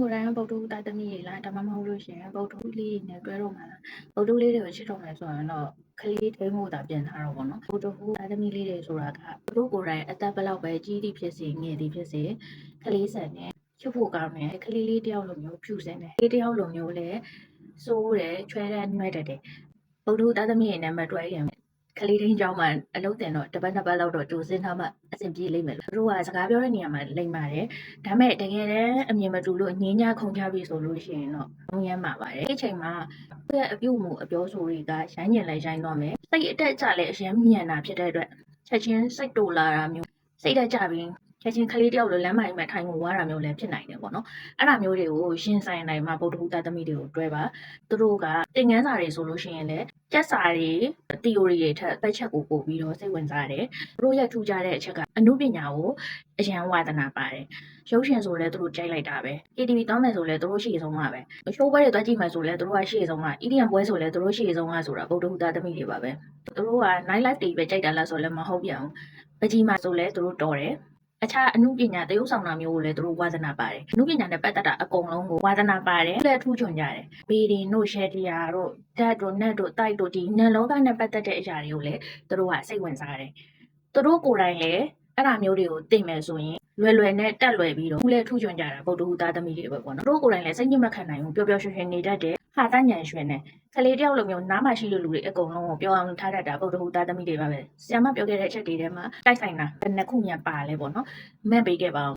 ကိုယ်တိုင်ကဗုဒ္ဓဟူတာသမီးတွေလားဒါမှမဟုတ်လို့ရှိရင်ဗုဒ္ဓဟူလေးတွေနဲ့တွဲတော့မှလားဗုဒ္ဓလေးတွေကိုချစ်တော့မယ်ဆိုရင်တော့ကလေးထိန်းဖို့တာပြင်ထားတော့ဗောနော်ဗုဒ္ဓဟူတာသမီးလေးတွေဆိုတာကသူတို့ကိုယ်တိုင်အသက်ဘယ်လောက်ပဲကြီးသည်ဖြစ်စေငယ်သည်ဖြစ်စေကလေးဆန်နဲ့ချစ်ဖို့ကောင်းတယ်ကလေးလေးတယောက်လိုမျိုးဖြူစင်တယ်ကလေးတယောက်လိုမျိုးလည်းစိုးတယ်ချွဲတယ်နှွဲတတ်တယ်ဗုဒ္ဓဟူတာသမီးတွေနဲ့မတွဲရင် ကလေးထိန်းကြောင်းမှအလုပ်တင်တော့တစ်ပတ်နှစ်ပတ်လောက်တော့ကြိုစင်းထားမှအဆင်ပြေလိမ့်မယ်လို့သူတို့ကစကားပြောတဲ့နေရာမှာလိမ့်ပါတယ်ဒါပေမဲ့တကယ်တမ်းအမြင်မတူလို့ငင်းညခုန်ချပြီဆိုလို့ရှိရင်တော့ဘုံရမ်းမှာပါတယ်အဲ့ဒီအချိန်မှာသူ့ရဲ့အပြုတ်မှုအပြောဆိုတွေကရိုင်းညင်လိုက်ရိုင်းတော့မယ်စိတ်အတက်ကြလည်းအရင်မြန်တာဖြစ်တဲ့အတွက်ချက်ချင်းစိတ်တူလာတာမျိုးစိတ်တက်ကြပြီး ချက်ချင်းကလေးတယောက်လိုလမ်းမိုင်မှာထိုင်ကိုဝါတာမျိုးလည်းဖြစ်နိုင်တယ်ပေါ့နော်အဲ့ဒါမျိုးတွေကိုရှင်းဆိုင်နိုင်မှာဗုဒ္ဓဟူတသမီးတွေကိုတွဲပါသူတို့ကတင်ငန်းစာတွေဆိုလို့ရှိရင်လည်းကျက်စာတွေ theory တွေထက်တစ်ချက်ကိုပို့ပြီးတော့စိတ်ဝင်စားတယ်သူတို့ရဲ့ထူးခြားတဲ့အချက်ကအမှုပညာကိုအရန်ဝါသနာပါတယ်ရုပ်ရှင်ဆိုလဲသူတို့ကြိုက်လိုက်တာပဲ KTV တောင်းမယ်ဆိုလဲသူတို့ရှေ့ဆုံးမှာပဲရှိုးပွဲတွေတွားကြည့်မယ်ဆိုလဲသူတို့ကရှေ့ဆုံးမှာ EDM ပွဲဆိုလဲသူတို့ရှေ့ဆုံးမှာဆိုတာဗုဒ္ဓဟူတာသမီးတွေပါပဲသူတို့က night life တွေပဲကြိုက်တာလားဆိုလဲမဟုတ်ပြန်ဘူးပကြီးမှာဆိုလဲသူတို့တော်တယ် အခြားအမှုပညာတရုပ်ဆောင်တာမျိုးကိုလည်းသူတို့ဝါသနာပါတယ်အမှုပညာနဲ့ပတ်သက်တာအကုန်လုံးကိုဝါသနာပါတယ်လက်ထူးချွန်ကြတယ်ဘေဒီတို့ရှယ်တီယာတို့ဓာတ်တို့နတ်တို့တိုက်တို့ဒီနန်လောကနဲ့ပတ်သက်တဲ့အရာတွေကိုလည်းသူတို့ကစိတ်ဝင်စားတယ်သူတို့ကိုယ်တိုင်လည်းအဲ့ဒါမျိုးတွေကိုသိမယ်ဆိုရင်လွယ်လွယ်နဲ့တက်လွယ်ပြီးတော့ခုလဲထူးချွန်ကြတာဗုဒ္ဓဟူသားသမီးတွေပဲပေါ့နော်တို့ကိုယ်တိုင်လည်းစိတ်ညစ်မခံနိုင်ဘူးပျော်ပျော်ရွှင်ရွှင်နေတတ်တယ် ဟာတညံရွှင်တယ်ကလေးတယောက်လိုမျိုးနားမရှိလို့လူတွေအကုန်လုံးကိုပြောအောင်ထားတတ်တာဗုဒ္ဓဟူသားသမီးတွေပါပဲဆရာမပြောခဲ့တဲ့အချက်တွေထဲမှာတိုက်ဆိုင်တာဘယ်နှစ်ခုများပါလဲပေါ့နော်မဲ့ပေးခဲ့ပါအောင်